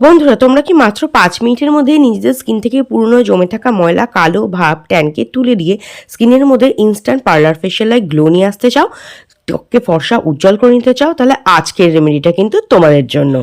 বন্ধুরা, তোমরা কি মাত্র পাঁচ মিনিটের মধ্যে নিজেদের স্কিন থেকে পুরনো জমে থাকা ময়লা, কালো ভাব ট্যানকে তুলে দিয়ে স্কিনের মধ্যে instant parlour facial like glow নিয়ে আসতে চাও, ত্বককে ফর্সা উজ্জ্বল করে নিতে চাও, তাহলে আজকের রেমেডিটা কিন্তু তোমাদের জন্য।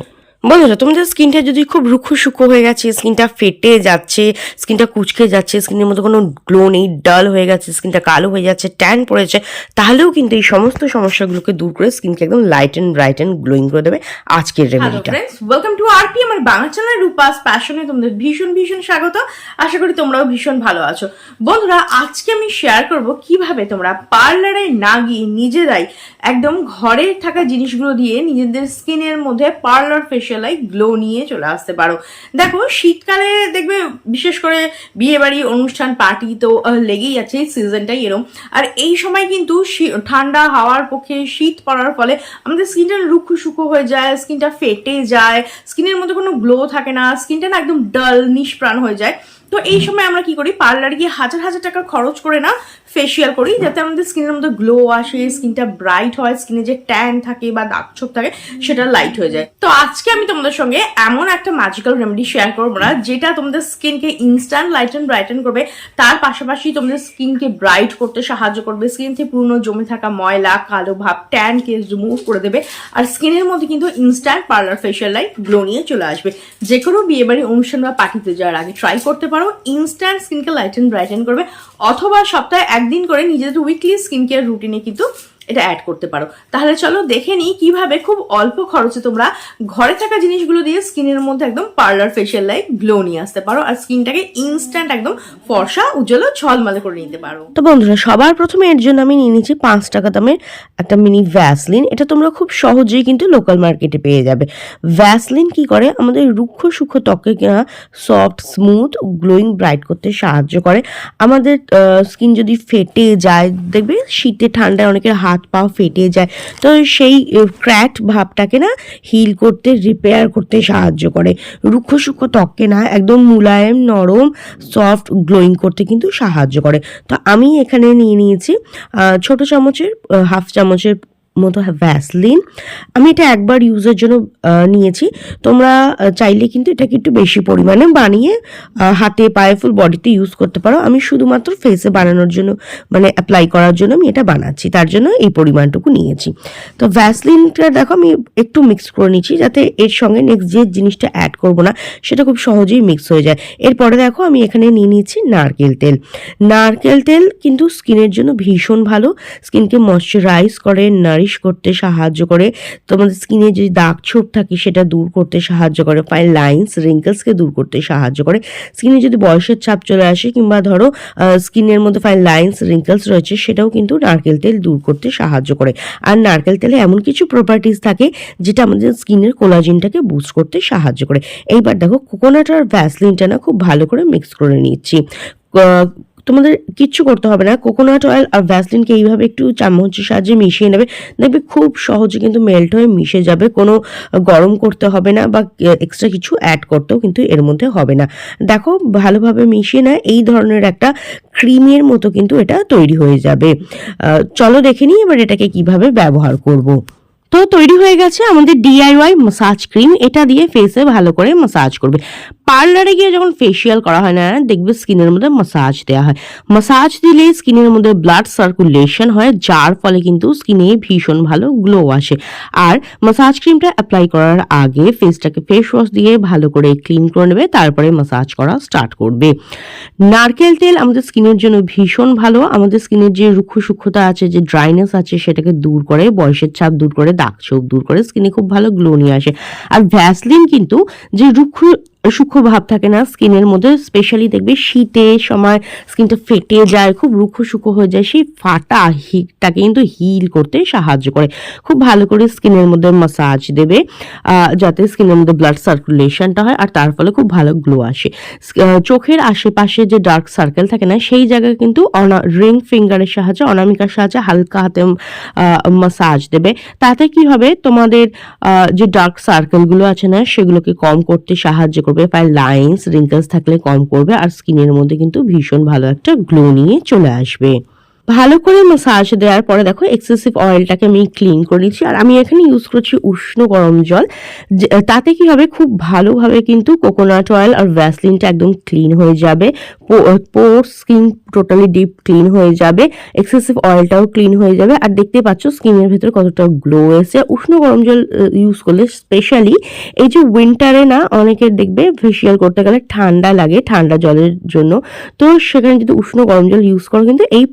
বন্ধুরা তোমাদের স্কিনটা যদি খুব রুক্ষ সুক্ষ হয়ে গেছে স্কিনটা ফেটে যাচ্ছে স্কিনটা কুচকে যাচ্ছে স্কিনের মধ্যে কোনো গ্লো নেই ডাল হয়ে গেছে স্কিনটা কালো হয়ে যাচ্ছে ট্যান পড়েছে তাহলেও কিন্তু এই সমস্ত সমস্যাগুলোকে দূর করে স্কিনকে একদম light and bright and glowing করে দেবে আজকের রেমেডিটা ওয়েলকাম টু আরপি আমার বাংলা চ্যানেল রূপাস প্যাশনে তোমাদের ভীষণ ভীষণ স্বাগত। আশা করি তোমরাও ভীষণ ভালো আছো। বন্ধুরা আজকে আমি শেয়ার করব কীভাবে তোমরা পার্লারে না গিয়ে নিজেরাই একদম ঘরে থাকা জিনিসগুলো দিয়ে নিজেদের স্কিনের মধ্যে পার্লার ফেশিয়ালাই গ্লো নিয়ে চলে আসতে পারো। দেখো, শীতকালে দেখবে বিশেষ করে বিয়েবাড়ি, অনুষ্ঠান পার্টি তো লেগেই আছে সিজনটাই এরম। আর এই সময় কিন্তু ঠান্ডা হাওয়ার পক্ষে শীত পড়ার ফলে আমাদের স্কিনটা রুক্ষ সুক্ষ হয়ে যায় স্কিনটা ফেটে যায় স্কিনের মধ্যে কোনো গ্লো থাকে না স্কিনটা না একদম ডাল নিষ্প্রাণ হয়ে যায়। তো এই সময় আমরা কি করি? পার্লার গিয়ে হাজার হাজার টাকা খরচ করে না ফেসিয়াল করি, যাতে আমাদের স্কিনের মধ্যে গ্লো আসে স্কিনটা ব্রাইট হয় স্কিনে যে ট্যান থাকে বা দাগ ছোপ থাকে, সেটা লাইট হয়ে যায়। তো আজকে আমি তোমাদের সঙ্গে এমন একটা ম্যাজিক্যাল রেমেডি শেয়ার করব না, যেটা তোমাদের স্কিনকে ইনস্ট্যান্ট লাইটেন ব্রাইটেন করবে। তার পাশাপাশি তোমাদের স্কিনকে ব্রাইট করতে সাহায্য করবে স্কিন থেকে পুরনো জমে থাকা ময়লা, কালো ভাব ট্যানকে রিমুভ করে দেবে, আর স্কিনের মধ্যে কিন্তু instant parlour facial light glow নিয়ে চলে আসবে। যে কোনো বিয়ে বাড়ি অনুষ্ঠান বা পার্টিতে যাওয়ার আগে ট্রাই করতে পারো। ইনস্ট্যান্ট স্কিনকে লাইটেন ব্রাইটেন করবে। অথবা সপ্তাহে একদিন করে নিজেদের উইকলি স্কিন কেয়ার রুটিনে কিন্তু এটা অ্যাড করতে পারো। তাহলে চলো দেখে নিই কীভাবে খুব অল্প খরচে তোমরা ঘরে থাকা জিনিসগুলো দিয়ে স্কিনের মধ্যে একদম পার্লার ফেশিয়াল লাইট গ্লো নিয়ে আসতে পারো আর স্কিনটাকে ইনস্ট্যান্ট একদম ফর্সা, উজ্জ্বল ও ঝলমলে করে নিতে পারো। তো বন্ধুরা, সবার প্রথমে এর জন্য আমি নিয়ে নিচ্ছি পাঁচ টাকা দামের একটা মিনি ভ্যাসলিন এটা তোমরা খুব সহজেই কিন্তু লোকাল মার্কেটে পেয়ে যাবে। ভ্যাসলিন কি করে? আমাদের রুক্ষ সূক্ষ্ম ত্বকে সফট স্মুথ গ্লোয়িং ব্রাইট করতে সাহায্য করে। আমাদের স্কিন যদি ফেটে যায়, দেখবে শীতে, ঠান্ডায় অনেকের হাত পা ফেটে যায়। তো সেই ক্র্যাট ভাবটাকে না হিল করতে রিপেয়ার করতে সাহায্য করে। রুক্ষ সূক্ষ্ম ত্বককে না একদম মুলায়েম, নরম সফট গ্লোয়িং করতে কিন্তু সাহায্য করে। তো আমি এখানে নিয়ে নিয়েছি ছোট চামচের হাফ চামচের মতো ভ্যাসলিন আমি এটা একবার ইউজের জন্য নিয়েছি। তোমরা চাইলে কিন্তু এটাকে একটু বেশি পরিমাণে বানিয়ে হাতে পায়ে ফুল বডিতে ইউজ করতে পারো। আমি শুধুমাত্র ফেসে বানানোর জন্য মানে অ্যাপ্লাই করার জন্য আমি এটা বানাচ্ছি। তার জন্য এই পরিমাণটুকু নিয়েছি। তো ভ্যাসলিনটা দেখো, আমি একটু মিক্স করে নিচ্ছি যাতে এর সঙ্গে নেক্সট যে জিনিসটা অ্যাড করব না, সেটা খুব সহজেই মিক্স হয়ে যায়। এরপরে দেখো, আমি এখানে নিয়ে নিয়েছি নারকেল তেল। নারকেল তেল কিন্তু স্কিনের জন্য ভীষণ ভালো। স্কিনকে ময়শ্চারাইজ করে নারিশ করতে সাহায্য করে। তোমাদের স্কিনে যে দাগ ছোপ থাকে, সেটা দূর করতে সাহায্য করে। ফাইন লাইন্স রিঙ্কেলসকে দূর করতে সাহায্য করে। স্কিনে যদি বয়সের ছাপ চলে আসে, কিংবা ধরো স্কিনের মধ্যে ফাইন লাইন্স রিঙ্কেলস রয়েছে, সেটাও কিন্তু নারকেল তেল দূর করতে সাহায্য করে। আর নারকেল তেলে এমন কিছু প্রপার্টিস থাকে, যেটা আমাদের স্কিনের কোলাজিনটাকে বুস্ট করতে সাহায্য করে। এইবার দেখো কোকোনাট আর ভ্যাসলিনটা না খুব ভালো করে মিক্স করে নিচ্ছি। তোমাদের কিচ্ছু করতে হবে না। কোকোনাট অয়েল আর ভ্যাসলিনকে এইভাবে একটু চামচের সাহায্যে মিশিয়ে নেবে। দেখবে খুব সহজে কিন্তু মেল্ট হয়ে মিশে যাবে। কোনো গরম করতে হবে না বা এক্সট্রা কিছু অ্যাড করতেও কিন্তু এর মধ্যে হবে না। দেখো, ভালোভাবে মিশিয়ে না এই ধরনের একটা ক্রিমের মতো কিন্তু এটা তৈরি হয়ে যাবে। চলো দেখে নিই এবার এটাকে কীভাবে ব্যবহার করব। তো তৈরি হয়ে গেছে আমাদের ডিআইওয়াই মাসাজ ক্রিম এটা দিয়ে ফেসে ভালো করে মাসাজ করবে। পার্লারে গিয়ে যখন ফেসিয়াল করা হয় না, দেখবে স্কিনের মধ্যে মাসাজ দেওয়া হয়। মাসাজ দিলে স্কিনের মধ্যে ব্লাড সার্কুলেশন হয়, যার ফলে কিন্তু স্কিনে ভীষণ ভালো গ্লো আসে। আর মাসাজ ক্রিমটা অ্যাপ্লাই করার আগে ফেসটাকে ফেস ওয়াশ দিয়ে ভালো করে ক্লিন করে নেবে, তারপরে মাসাজ করা স্টার্ট করবে। নারকেল তেল আমাদের স্কিনের জন্য ভীষণ ভালো। আমাদের স্কিনের যে রুক্ষ আছে, যে ড্রাইনেস আছে, সেটাকে দূর করে, বয়সের ছাপ দূর করে, দাগ ছোপ দূর করে, স্কিনে খুব ভালো গ্লো নিয়ে আসে। আর ভ্যাসলিন কিন্তু যে রুক্ষ সূক্ষ্ম ভাব থাকে না, স্কিনের মধ্যে স্পেশালি দেখবে শীতে সময় স্কিনটা ফেটে যায়, খুব রুক্ষ সূক্ষ্ম হয়ে যায়, সেই ফাটা হিটটাকে কিন্তু হিল করতে সাহায্য করে। খুব ভালো করে স্কিনের মধ্যে মাসাজ দেবে যাতে স্কিনের মধ্যে ব্লাড সার্কুলেশনটা হয়, আর তার ফলে খুব ভালো গ্লো আসে। চোখের আশেপাশে যে ডার্ক সার্কেল থাকে না, সেই জায়গায় কিন্তু অনা রিং ফিঙ্গারের সাহায্যে, অনামিকার সাহায্যে হালকা হাতে মাসাজ দেবে। তাতে কি হবে? তোমাদের যে ডার্ক সার্কেলগুলো আছে না, সেগুলোকে কম করতে সাহায্য করবে। পায়ে লাইন্স রিঙ্কেলস থাকলে কম করবে আর স্কিনের মধ্যে কিন্তু ভীষণ ভালো একটা গ্লো নিয়ে চলে আসবে। ভালো করে মাসাজ দেওয়ার পরে দেখো এক্সেসিভ অয়েলটাকে আমি ক্লিন করে নিচ্ছি। আর আমি এখানে ইউজ করছি উষ্ণ গরম জল। তাতে কি হবে? খুব ভালোভাবে কিন্তু কোকোনাট অয়েল আর ভ্যাসলিনটা একদম ক্লিন হয়ে যাবে। Pore skin totally deep clean হয়ে যাবে। এক্সেসিভ অয়েলটাও ক্লিন হয়ে যাবে। আর দেখতে পাচ্ছ স্কিনের ভেতরে কতটা গ্লো এসে উষ্ণ গরম জল ইউজ করলে স্পেশালি এই যে উইন্টারে না অনেকের দেখবে ফেসিয়াল করতে গেলে ঠান্ডা লাগে, ঠান্ডা জলের জন্য। তো সেখানে যদি উষ্ণ গরম জল ইউজ করো, কিন্তু এই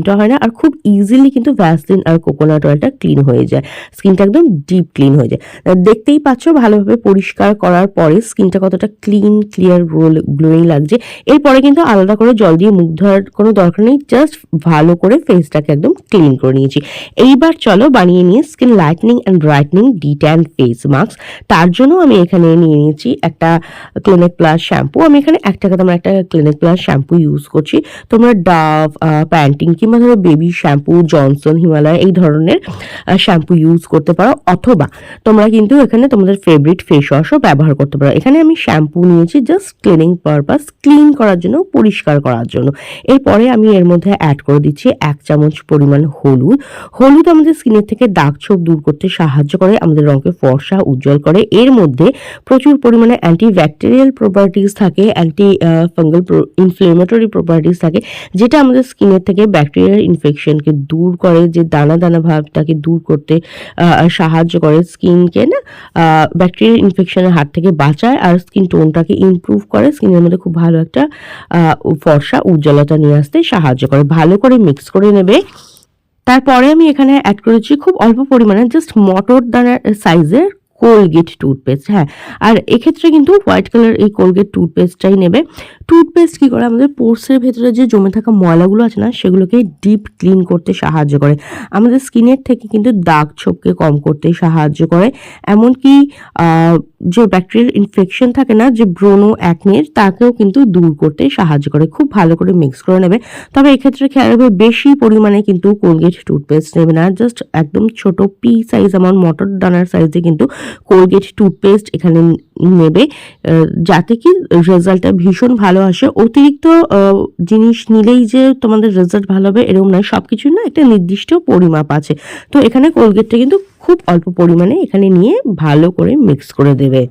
প্রবলেমটা হয় না আর খুব ইজিলি কিন্তু ভ্যাসলিন আর কোকোনাট অয়েলটা ক্লিন হয়ে যায়। স্কিনটা একদম ডিপ ক্লিন হয়ে যায়। দেখতেই পাচ্ছ ভালোভাবে পরিষ্কার করার পরে স্কিনটা কতটা ক্লিন ক্লিয়ার গ্লোয়িং লাগছে। এরপরে কিন্তু আলাদা করে জল দিয়ে মুখ ধোয়ার কোনো দরকার নেই জাস্ট ভালো করে ফেসটাকে একদম ক্লিন করে নিয়েছি। এইবার চলো বানিয়ে নিয়ে skin lightening and brightening de tan face mask তার জন্য আমি এখানে নিয়ে নিয়েছি একটা ক্লিনিক প্লাস শ্যাম্পু আমি এখানে এক টাকা দামের একটা ক্লিনিক প্লাস শ্যাম্পু ইউজ করছি। তোমরা ডাভ প্যান্টিং কিংবা ধরো বেবি শ্যাম্পু জনসন হিমালয় এই ধরনের শ্যাম্পু ইউজ করতে পারো। অথবা তোমরা কিন্তু এখানে তোমাদের ফেভারিট ফেস ওয়াশও ব্যবহার করতে পারো। এখানে আমি শ্যাম্পু নিয়েছি জাস্ট ক্লিনিং পারপাস ক্লিন করার জন্য, পরিষ্কার করার জন্য। এরপরে আমি এর মধ্যে অ্যাড করে দিচ্ছি এক চামচ পরিমাণ হলুদ। হলুদ আমাদের স্কিনের থেকে দাগ ছোপ দূর করতে সাহায্য করে, আমাদের রঙকে ফর্সা, উজ্জ্বল করে। এর মধ্যে প্রচুর পরিমাণে অ্যান্টি ব্যাকটেরিয়াল প্রপার্টিস থাকে অ্যান্টি ফাঙ্গাল ইনফ্লেমেটরি প্রপার্টিস থাকে, যেটা আমাদের স্কিনের থেকে ব্যাকটেরিয়াল ইনফেকশনকে দূর করে, যে দানা দানা ভাবটাকে দূর করতে সাহায্য করে স্কিনকে, না? ব্যাকটেরিয়াল ইনফেকশনের হাত থেকে বাঁচায় আর স্কিন টোনটাকে ইমপ্রুভ করে স্কিনের মধ্যে খুব ভালো একটা ফর্সা উজ্জ্বলতা নিয়ে আসতে সাহায্য করে। ভালো করে মিক্স করে নেবে। তারপরে আমি এখানে অ্যাড করেছি খুব অল্প পরিমাণে জাস্ট মটর দানার সাইজের কোলগেট টুথপেস্ট হ্যাঁ। আর এক্ষেত্রে কিন্তু হোয়াইট কালার এই কোলগেট টুথপেস্টটাই নেবে। টুথপেস্ট কি করে? আমাদের পোর্সের ভেতরে যে জমে থাকা ময়লাগুলো আছে না, সেগুলোকে ডিপ ক্লিন করতে সাহায্য করে। আমাদের স্কিনের থেকে কিন্তু দাগ ছোপকে কম করতে সাহায্য করে। এমনকি যে ব্যাকটেরিয়াল ইনফেকশন থাকে না, যে ব্রোনো অ্যাকনের তাকেও কিন্তু দূর করতে সাহায্য করে। খুব ভালো করে মিক্স করে নেবে। তবে এক্ষেত্রে খেয়াল রাখবে, বেশি পরিমাণে কিন্তু কোলগেট টুথপেস্ট নেবে না। জাস্ট একদম ছোট পি সাইজ আমার মটর দানার সাইজে কিন্তু কোলগেট টুথপেস্ট এখানে নেবে যাতে কি রেজাল্টটা ভীষণ ভালো আসে। অতিরিক্ত জিনিস নিলেই যে তোমাদের রেজাল্ট ভালো হবে এরকম নয় সব কিছুর না একটা নির্দিষ্ট পরিমাপ আছে। তো এখানে কোলগেটটা কিন্তু খুব অল্প পরিমাণে এখানে নিয়ে ভালো করে মিক্স করে দেবে।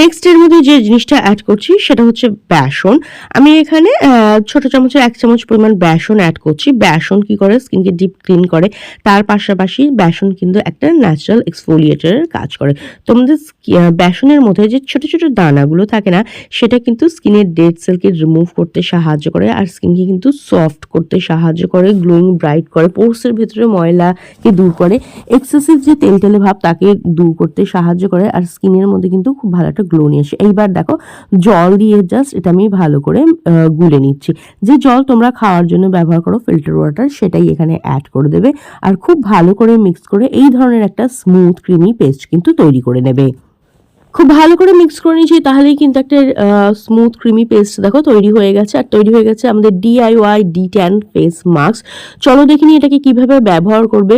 নেক্সট এর মধ্যে যে জিনিসটা অ্যাড করছি সেটা হচ্ছে বেসন। আমি এখানে ছোট চামচের এক চামচ পরিমাণ বেসন অ্যাড করছি। বেসন কি করে? স্কিনকে ডিপ ক্লিন করে। তার পাশাপাশি বেসন কিন্তু একটা ন্যাচারাল এক্সফোলিয়েটারের কাজ করে। তোমাদের বেসনের মধ্যে যে ছোট ছোট দানাগুলো থাকে না, সেটা কিন্তু স্কিনের ডেড সেলকে রিমুভ করতে সাহায্য করে আর স্কিনকে কিন্তু সফট করতে সাহায্য করে গ্লোয়িং ব্রাইট করে পোর্সের ভেতরে ময়লাকে দূর করে। এক্সেসিভ যে তেল তেলে ভাব তাকে দূর করতে সাহায্য করে আর স্কিনের মধ্যে কিন্তু খুব ভালো গ্লো নিয়ে আসে এইবার দেখো, জল দিয়ে জাস্ট এটা আমি ভালো করে গুলে নিচ্ছি। যে জল তোমরা খাওয়ার জন্য ব্যবহার করো ফিল্টার ওয়াটার সেটাই এখানে অ্যাড করে দেবে। আর খুব ভালো করে মিক্স করে এই ধরনের একটা স্মুথ ক্রিমি পেস্ট কিন্তু তৈরি করে নেবে। খুব ভালো করে মিক্স করে নিয়েছি, তাহলেই কিন্তু একটা স্মুথ ক্রিমি পেস্ট দেখো তৈরি হয়ে গেছে। আর তৈরি হয়ে গেছে আমাদের DIY de tan face mask চলো দেখিনি এটাকে কীভাবে ব্যবহার করবে।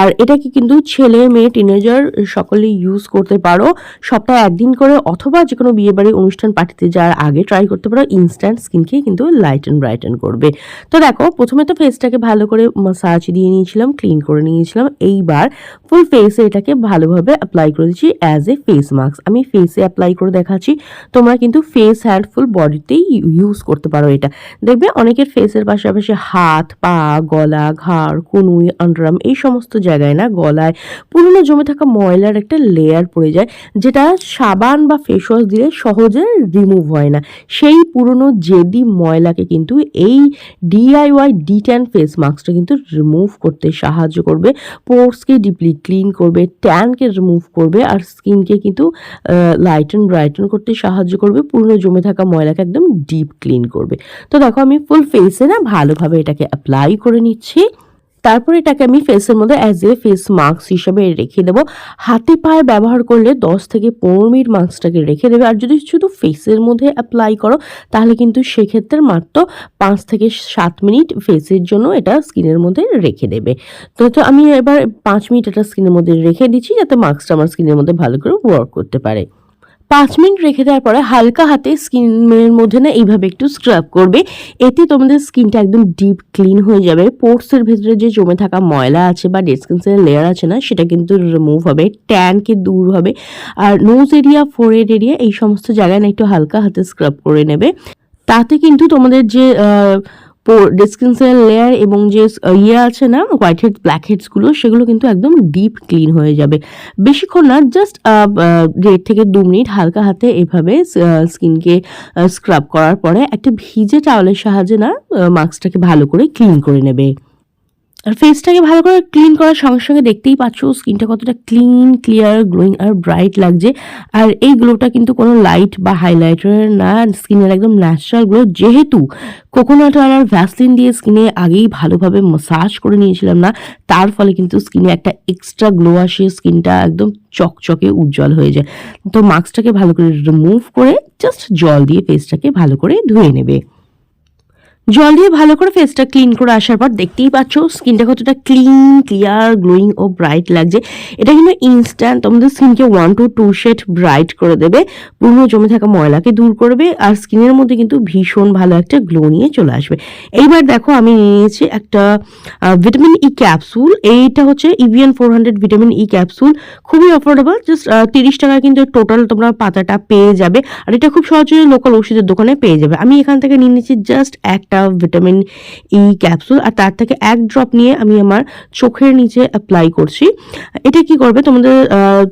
আর এটাকে কিন্তু ছেলে, মেয়ে টিনেজার সকলেই ইউজ করতে পারো। সপ্তাহে একদিন করে অথবা যে কোনো বিয়ে বাড়ি অনুষ্ঠান পার্টিতে যাওয়ার আগে ট্রাই করতে পারো। ইনস্ট্যান্ট স্কিনকে কিন্তু লাইট অ্যান্ড ব্রাইটেন করবে। তো দেখো, প্রথমে তো ফেসটাকে ভালো করে মাসাজ দিয়ে নিয়েছিলাম ক্লিন করে নিয়েছিলাম। এইবার ফুল ফেসে এটাকে ভালোভাবে অ্যাপ্লাই করে দিচ্ছি অ্যাজ এ ফেস মাস্ক আমি ফেসে অ্যাপ্লাই করে দেখাচ্ছি। তোমরা কিন্তু ফেস হ্যান্ড ফুল বডিতেই ইউজ করতে পারো এটা। দেখবে অনেকের ফেসের পাশাপাশি হাত, পা, গলা, ঘাড়, কনুই আন্ডারাম এই সমস্ত জায়গায় না গলায় পুরনো জমে থাকা ময়লার একটা লেয়ার পড়ে যায়, যেটা সাবান বা ফেস ওয়াশ দিলে সহজে রিমুভ হয় না। সেই পুরনো জেদি ময়লাকে কিন্তু এই ডিআইওয়াই ডি ট্যান ফেস মাস্কটা কিন্তু রিমুভ করতে সাহায্য করবে। পোর্সকে ডিপলি ক্লিন করবে ট্যানকে রিমুভ করবে, আর স্কিনকে কিন্তু লাইটন ব্রাইটন করতে সাহায্য করবে, পুরনো জমে থাকা ময়লাকে একদম ডিপ ক্লিন করবে। তো দেখো আমি ফুল ফেসে না ভালোভাবে এটাকে অ্যাপ্লাই করে নিচ্ছি। তারপর এটাকে আমি ফেসের মধ্যে অ্যাজ এ ফেস মাস্ক হিসেবে রেখে দেবো। হাতে পায়ে ব্যবহার করলে দশ থেকে পনেরো মিনিট মাস্কটাকে রেখে দেবে। আর যদি শুধু ফেসের মধ্যে অ্যাপ্লাই করো, তাহলে কিন্তু সেক্ষেত্রে মাত্র পাঁচ থেকে সাত মিনিট ফেসের জন্য এটা স্কিনের মধ্যে রেখে দেবে। তো তো আমি এবার পাঁচ মিনিট এটা স্কিনের মধ্যে রেখে দিচ্ছি যাতে মাস্কটা আমার স্কিনের মধ্যে ভালো করে ওয়ার্ক করতে পারে। পাঁচ মিনিট রেখে দেওয়ার পরে হালকা হাতে স্কিনের মধ্যে না এইভাবে একটু স্ক্রাব করবে। এতে তোমাদের স্কিনটা একদম ডিপ ক্লিন হয়ে যাবে। পোর্টসের ভেতরে যে জমে থাকা ময়লা আছে বা ডেড স্কিনসের লেয়ার আছে না, সেটা কিন্তু রিমুভ হবে ট্যানকে দূর হবে। আর নোজ এরিয়া ফোরেড এরিয়া এই সমস্ত জায়গায় না একটু হালকা হাতে স্ক্রাব করে নেবে। তাতে কিন্তু তোমাদের যে ডিসকিনসের লেয়ার এবং যে ইয়ে আছে না হোয়াইট হেডস ব্ল্যাক হেডসগুলো সেগুলো কিন্তু একদম ডিপ ক্লিন হয়ে যাবে। বেশিক্ষণ না জাস্ট দেড় থেকে দু মিনিট হালকা হাতে এভাবে স্কিনকে স্ক্রাব করার পরে একটা ভিজে টাওয়ালের সাহায্যে না মাস্কটাকে ভালো করে ক্লিন করে নেবে। আর ফেসটাকে ভালো করে ক্লিন করার সঙ্গে সঙ্গে দেখতেই পাচ্ছ স্কিনটা কতটা ক্লিন ক্লিয়ার গ্লোয়িং আর ব্রাইট লাগছে। আর এই গ্লোটা কিন্তু কোনো লাইট বা হাইলাইটার না স্কিনের একদম ন্যাচারাল গ্লো যেহেতু কোকোনাট অয়েল আর ভ্যাসলিন দিয়ে স্কিনে আগেই ভালোভাবে মাসাজ করে নিয়েছিলাম না, তার ফলে কিন্তু স্কিনে একটা এক্সট্রা গ্লো আসে স্কিনটা একদম চকচকে উজ্জ্বল হয়ে যায়। তো মাস্কটাকে ভালো করে রিমুভ করে জাস্ট জল দিয়ে ফেসটাকে ভালো করে ধুয়ে নেবে। জল দিয়ে ভালো করে ফেসটা ক্লিন করে আসার পর দেখতেই পাচ্ছ স্কিনটা কতটা ক্লিন ক্লিয়ার গ্লোয়িং ও ব্রাইট লাগছে। এটা কিন্তু ইনস্ট্যান্ট তোমাদের স্কিনকে one two two shade bright করে দেবে। পুরনো জমে থাকা ময়লাকে দূর করবে আর স্কিনের মধ্যে কিন্তু ভীষণ ভালো একটা গ্লো নিয়ে চলে আসবে। এইবার দেখো আমি নিয়ে নিয়েছি একটা ভিটামিন ই ক্যাপসুল এইটা হচ্ছে Evion four hundred vitamin E capsule খুবই অফোর্ডেবল জাস্ট তিরিশ টাকায় কিন্তু টোটাল তোমরা পাতাটা পেয়ে যাবে। আর এটা খুব সহজে লোকাল ওষুধের দোকানে পেয়ে যাবে। আমি এখান থেকে নিয়ে নিচ্ছি জাস্ট একটা ভিটামিন ই ক্যাপসুল আর তার থেকে এক ড্রপ নিয়ে আমি আমার চোখের নিচে অ্যাপ্লাই করছি। এটা কি করবে? তোমাদের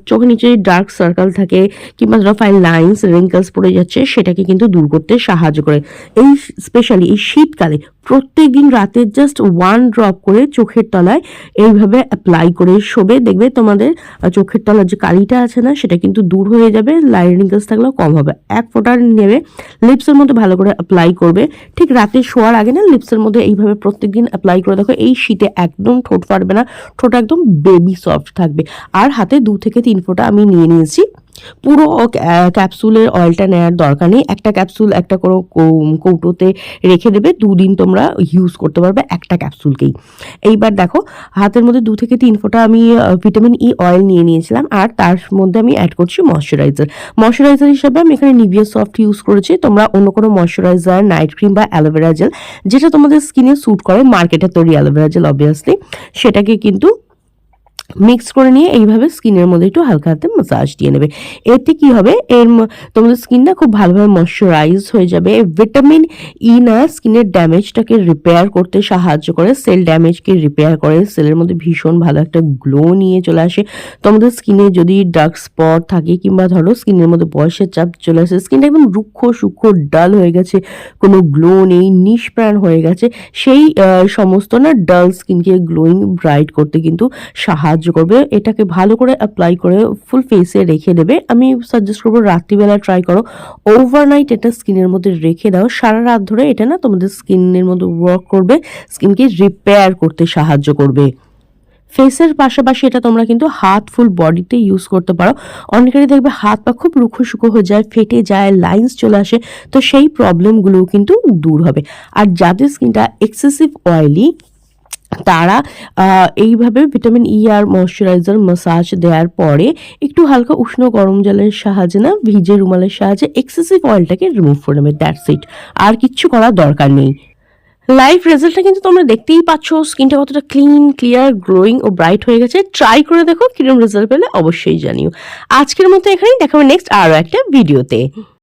চোখের নিচে ডার্ক সার্কেল থাকে কিংবা ধরো ফাইন লাইন্স রিঙ্কেলস পড়ে যাচ্ছে, সেটাকে কিন্তু দূর করতে সাহায্য করে। এই স্পেশালি এই শীতকালে প্রত্যেক দিন রাতে জাস্ট ওয়ান ড্রপ করে চোখের তলায় এইভাবে অ্যাপ্লাই করে শোবে। দেখবে তোমাদের চোখের তলার যে কালিটা আছে না, সেটা কিন্তু দূর হয়ে যাবে রিঙ্কেলস থাকলেও কম হবে। এক ফোঁটা নেবে লিপসের মধ্যে ভালো করে অ্যাপ্লাই করবে। ঠিক রাতে শোয়ার আগে না লিপসের মধ্যে এইভাবে প্রত্যেকদিন অ্যাপ্লাই করে দেখো, এই শীতে একদম ঠোঁট ফাটবে না, ঠোঁট একদম বেবি সফট থাকবে। আর হাতে দু থেকে তিন ফোঁটা আমি নিয়ে নিয়েছি। পুরো ক্যাপসুলের অয়েলটা নেওয়ার দরকার নেই। একটা ক্যাপসুল একটা কোনো কৌটোতে রেখে দেবে, দুদিন তোমরা ইউজ করতে পারবে একটা ক্যাপসুলকেই এইবার দেখো, হাতের মধ্যে দু থেকে তিন ফোঁটা আমি ভিটামিন ই অয়েল নিয়ে নিয়েছিলাম, আর তার মধ্যে আমি অ্যাড করছি ময়শ্চারাইজার ময়শ্চারাইজার হিসাবে আমি এখানে নিভিয়া সফট ইউজ করেছি। তোমরা অন্য কোনো ময়শ্চারাইজার নাইট ক্রিম বা অ্যালোভেরা জেল যেটা তোমাদের স্কিনে স্যুট করে মার্কেটে তৈরি অ্যালোভেরা জেল অবভিয়াসলি সেটাকে কিন্তু মিক্স করে নিয়ে এইভাবে স্কিনের মধ্যে একটু হালকা হাতে মাসাজ দিয়ে নেবে। এতে কি হবে? এর তোমাদের স্কিনটা খুব ভালোভাবে ময়শ্চারাইজ হয়ে যাবে। ভিটামিন ই না স্কিনের ড্যামেজটাকে রিপেয়ার করতে সাহায্য করে। সেল ড্যামেজকে রিপেয়ার করে। সেলের মধ্যে ভীষণ ভালো একটা গ্লো নিয়ে চলে আসে। তোমাদের স্কিনে যদি ডার্ক স্পট থাকে কিংবা ধরো স্কিনের মধ্যে বয়সের চাপ চলে আসে, স্কিনটা একদম রুক্ষ সূক্ষ্ম ডাল হয়ে গেছে, কোনো গ্লো নেই, নিষ্প্রাণ হয়ে গেছে, সেই সমস্ত না ডাল স্কিনকে গ্লোয়িং ব্রাইট করতে কিন্তু সাহায্য করবে। এটাকে ভালো করে অ্যাপ্লাই করে ফুল ফেসে রেখে দেবে। আমি সাজেস্ট করব রাত্রিবেলা ট্রাই করো। ওভারনাইট এটা স্কিনের মধ্যে রেখে দাও। সারা রাত ধরে এটা না তোমাদের স্কিনের মধ্যে ওয়ার্ক করবে স্কিনকে রিপেয়ার করতে সাহায্য করবে। ফেসের পাশাপাশি এটা তোমরা কিন্তু হাত ফুল বডিতে ইউজ করতে পারো। অনেকেরই দেখবে হাত পা খুব রুখো শুকো হয়ে যায়, ফেটে যায় লাইন্স চলে আসে, তো সেই প্রবলেমগুলোও কিন্তু দূর হবে। আর যাদের স্কিনটা এক্সেসিভ অয়েলি তারা এইভাবে ভিটামিন ই আর ময়শ্চারাইজার মাসাজ দেওয়ার পরে একটু হালকা উষ্ণ গরম জলের সাহায্যে না ভিজে রুমালের সাহায্যে এক্সেসিভ অয়েলটাকে রিমুভ করে নেবে দ্যাটস ইট আর কিচ্ছু করার দরকার নেই। লাইভ রেজাল্টটা কিন্তু তোমরা দেখতেই পাচ্ছ, স্কিনটা কতটা ক্লিন ক্লিয়ার গ্লোয়িং ও ব্রাইট হয়ে গেছে। ট্রাই করে দেখো, কিরম রেজাল্ট পেলে অবশ্যই জানিও। আজকের মতো এখানেই, দেখাবো নেক্সট আরও একটা ভিডিওতে